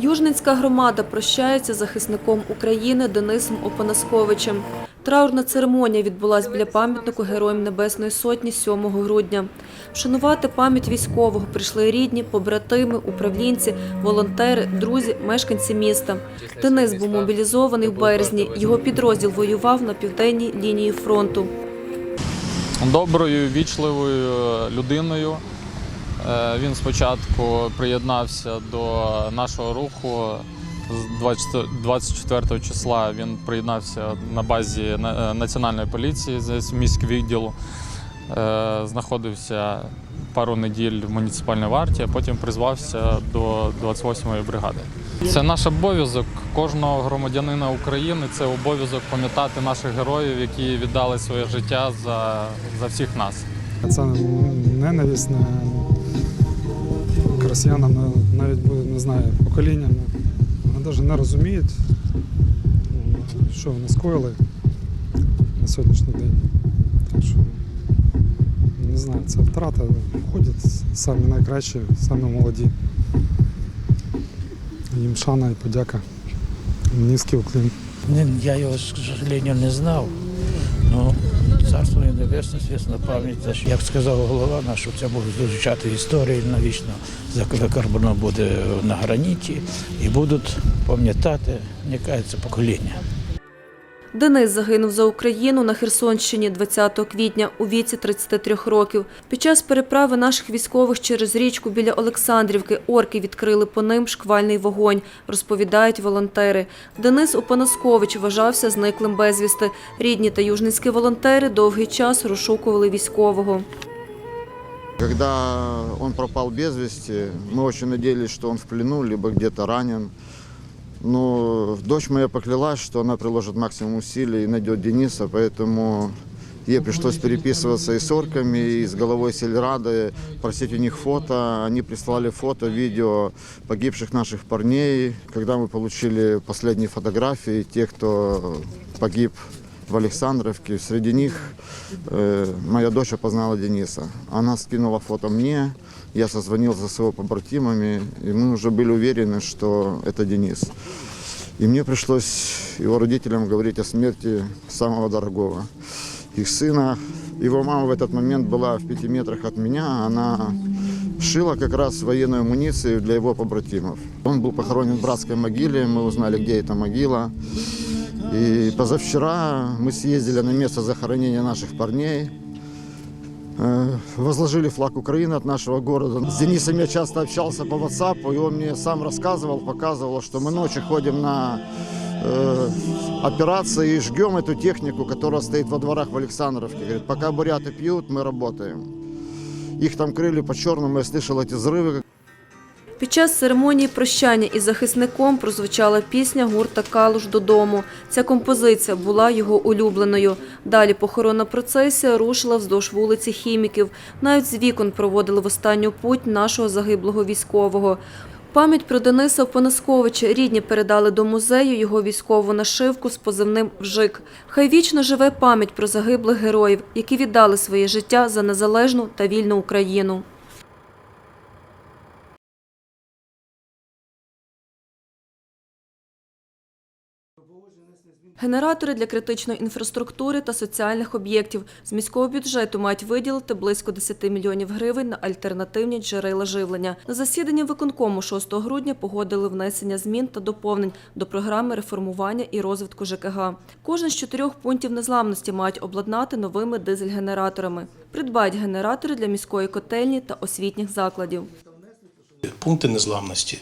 Южницька громада прощається захисником України Денисом Опанасковичем. Траурна церемонія відбулась біля пам'ятнику Героям Небесної Сотні 7 грудня. Вшанувати пам'ять військового прийшли рідні, побратими, управлінці, волонтери, друзі, мешканці міста. Денис був мобілізований в березні. Його підрозділ воював на південній лінії фронту. доброю, вічливою людиною. Е, Він спочатку приєднався до нашого руху. З 24 числа він приєднався на базі е, Національної поліції з міського відділу. Е, Знаходився пару неділь в муніципальній варті, а потім призвався до 28-ї бригади. Це наш обов'язок кожного громадянина України. Це обов'язок пам'ятати наших героїв, які віддали своє життя за, за всіх нас. Це ненависть на росіянам навіть буде, не знаю, поколінням. Вони навіть не розуміють, ну, що вони скоїли на сьогоднішній день. Так що, не знаю, це втрата. Ходять самі найкращі, самі молоді. Їм шана і подяка. Низький уклін. Я його, к сожалению, не знав. Ну, царство і небесне, звісно, пам'ять. Це ж, Як сказав голова наш, це буде звучати історії навічно закарбоно буде на граніті і будуть пам'ятати, мені кажеться, покоління. Денис загинув за Україну на Херсонщині 20 квітня у віці 33 років. Під час переправи наших військових через річку біля Олександрівки орки відкрили по ним шквальний вогонь, розповідають волонтери. Денис Опанаскович вважався зниклим безвісти. Рідні та южницькі волонтери довгий час розшукували військового. Когда он пропал без вести, мы очень надеялись, что он в плену, либо где-то ранен. Но дочь моя поклялась, что она приложит максимум усилий и найдет Дениса, поэтому ей пришлось переписываться и с орками, и с головой сельрады, просить у них фото. Они прислали фото, видео погибших наших парней. Когда мы получили последние фотографии тех, кто погиб в Александровке, среди них э, моя дочь опознала Дениса. Она скинула фото мне, я созвонился с его побратимами, и мы уже были уверены, что это Денис. И мне пришлось его родителям говорить о смерти самого дорогого. Их сына, его мама в этот момент была в пяти метрах от меня, она шила как раз военную амуницию для его побратимов. Он был похоронен в братской могиле, мы узнали, где эта могила. И позавчера мы съездили на место захоронения наших парней. Э, Возложили флаг Украины от нашего города. С Денисом я часто общался по WhatsApp, и он мне сам рассказывал, показывал, что мы ночью ходим на э, операции и жгем эту технику, которая стоит во дворах в Александровке. Говорит, пока буряты пьют, мы работаем. Их там крыли по-черному, я слышал эти взрывы, Під час церемонії прощання із захисником прозвучала пісня гурта Калуш додому. Ця композиція була його улюбленою. Далі похоронна процесія рушила вздовж вулиці Хіміків. Навіть з вікон проводили в останню путь нашого загиблого військового. Пам'ять про Дениса Опанасковича рідні передали до музею його військову нашивку з позивним «Вжик». Хай вічно живе пам'ять про загиблих героїв, які віддали своє життя за незалежну та вільну Україну. Генератори для критичної інфраструктури та соціальних об'єктів з міського бюджету мають виділити близько 10 мільйонів гривень на альтернативні джерела живлення. На засіданні виконкому 6 грудня погодили внесення змін та доповнень до програми реформування і розвитку ЖКГ. Кожен з чотирьох пунктів незламності мають обладнати новими дизель-генераторами. Придбають генератори для міської котельні та освітніх закладів. Пункти незламності,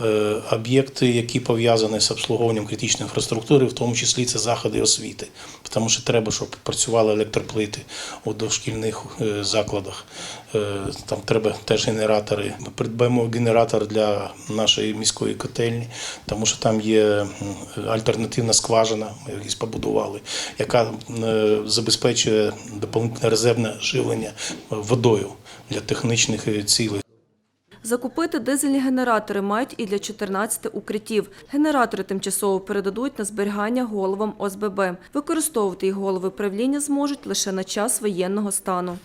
е, об'єкти, які пов'язані з обслуговуванням критичної інфраструктури, в тому числі це заходи освіти, тому що треба, щоб працювали електроплити у дошкільних е, закладах. Е, Там треба теж генератори. Ми придбаємо генератор для нашої міської котельні, тому що там є альтернативна скважина, ми якісь побудували, яка забезпечує доповнительне резервне живлення водою для технічних цілей. Закупити дизельні генератори мають і для 14 укриттів. Генератори тимчасово передадуть на зберігання головам ОСББ. Використовувати їх голови правління зможуть лише на час воєнного стану.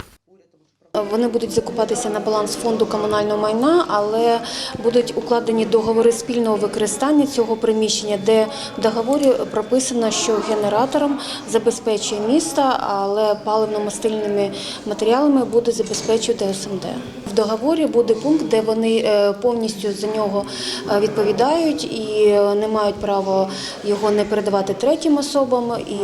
Вони будуть закупатися на баланс фонду комунального майна, але будуть укладені договори спільного використання цього приміщення, де в договорі прописано, що генератором забезпечує місто, але паливно-мастильними матеріалами буде забезпечувати СМД. Договорі буде пункт, де вони е, повністю за нього е, відповідають і не мають права його не передавати третім особам. І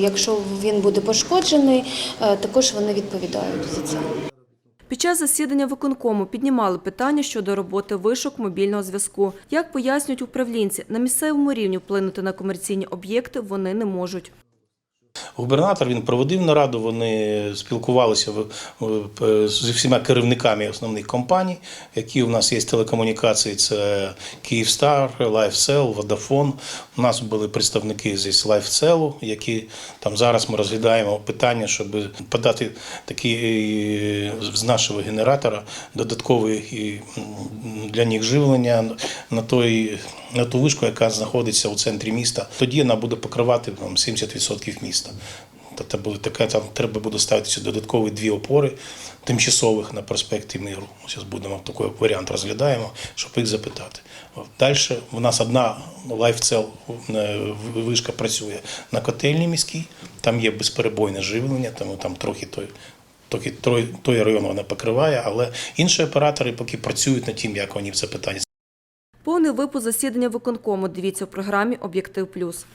якщо він буде пошкоджений, е, також вони відповідають за це. Під час засідання виконкому піднімали питання щодо роботи вишок мобільного зв'язку. Як пояснюють управлінці, на місцевому рівні вплинути на комерційні об'єкти вони не можуть. Губернатор він проводив нараду. Вони спілкувалися зі всіма керівниками основних компаній, які у нас є телекомунікації. Це Київстар, Лайфсел, Водафон. У нас були представники з Лайфселу, які там зараз ми розглядаємо питання, щоб подати такі е, з нашого генератора додатковий і, для них живлення на той. На ту вишку, яка знаходиться у центрі міста, тоді вона буде покривати там, 70% міста. Тобто буде таке, там треба буде ставитися додаткові дві опори тимчасових на проспекті Миру. Зараз будемо такий варіант розглядаємо, щоб їх запитати. Далі у нас одна лайфцел е, вишка працює на котельні міській, там є безперебойне живлення, тому там трохи той. Той, той район вона покриває, але інші оператори поки працюють над тим, як вони в це питання Повний випуск засідання виконкому дивіться у програмі Об'єктив Плюс.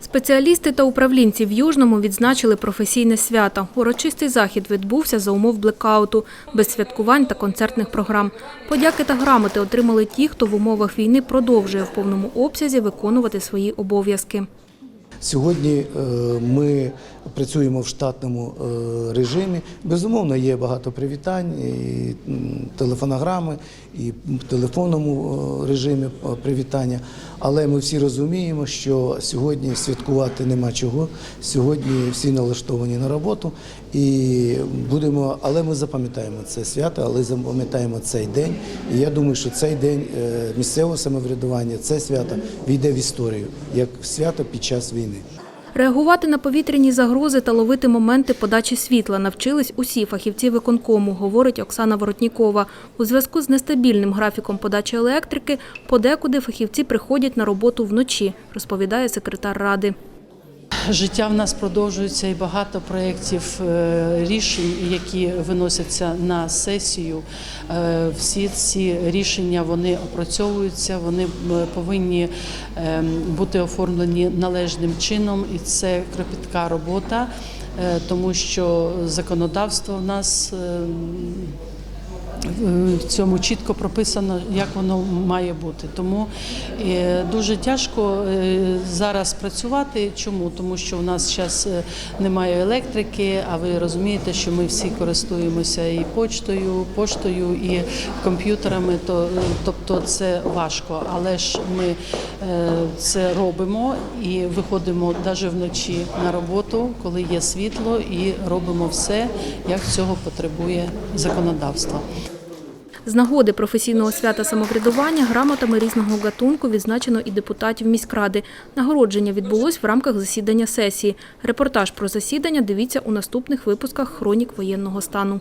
Спеціалісти та управлінці в Южному відзначили професійне свято. Урочистий захід відбувся за умов блекауту, без святкувань та концертних програм. Подяки та грамоти отримали ті, хто в умовах війни продовжує в повному обсязі виконувати свої обов'язки. Сьогодні е, ми працюємо в штатному е, режимі. Безумовно, є багато привітань, і телефонограми, і в телефонному е, режимі привітання. Але ми всі розуміємо, що сьогодні святкувати нема чого. Сьогодні всі налаштовані на роботу і будемо, але ми запам'ятаємо це свято, але запам'ятаємо цей день. І я думаю, що цей день місцевого самоврядування, це свято війде в історію як свято під час війни. Реагувати на повітряні загрози та ловити моменти подачі світла навчились усі фахівці виконкому, говорить Оксана Воротнікова. У зв'язку з нестабільним графіком подачі електрики подекуди фахівці приходять на роботу вночі, розповідає секретар ради. Життя в нас продовжується і багато проєктів е, рішень, які виносяться на сесію. Е, Всі ці рішення вони опрацьовуються, вони е, повинні е, бути оформлені належним чином, і це кропітка робота, тому що законодавство в нас. Е, в цьому чітко прописано, як воно має бути. Тому е, дуже тяжко е, зараз працювати. Чому? Тому що у нас зараз немає електрики, а ви розумієте, що ми всі користуємося і почтою, поштою, і комп'ютерами. То, тобто це важко. Але ж ми е, це робимо і виходимо навіть вночі на роботу, коли є світло, і робимо все, як цього потребує законодавство. З нагоди професійного свята самоврядування грамотами різного гатунку відзначено і депутатів міськради. Нагородження відбулось в рамках засідання сесії. Репортаж про засідання дивіться у наступних випусках «Хронік воєнного стану».